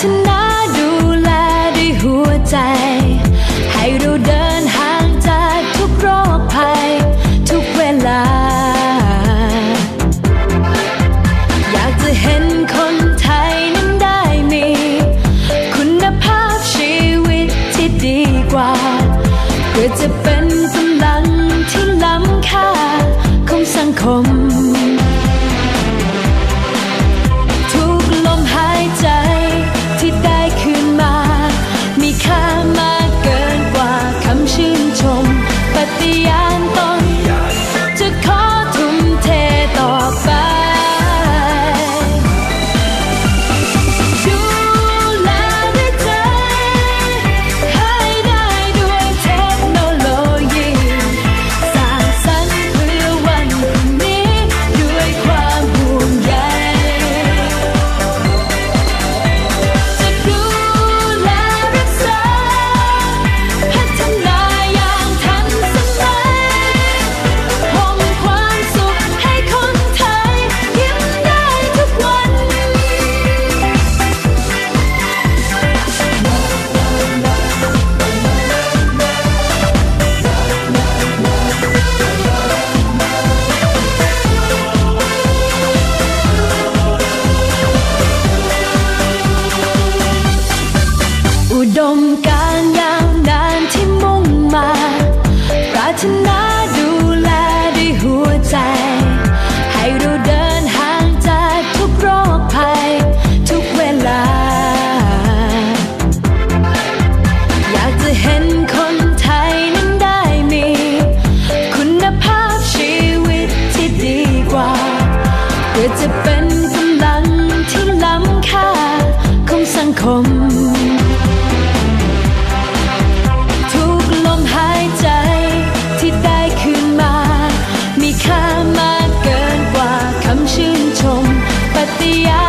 ถนาดูแลด้วยหัวใจ ให้เราเดินห่างจากทุกโรคภัย ทุกเวลา อยากจะเห็นคนไทยนั้นได้มี คุณภาพชีวิตที่ดีกว่า เพื่อจะเป็นกำลังที่ล้ำค่าของสังคม the eye.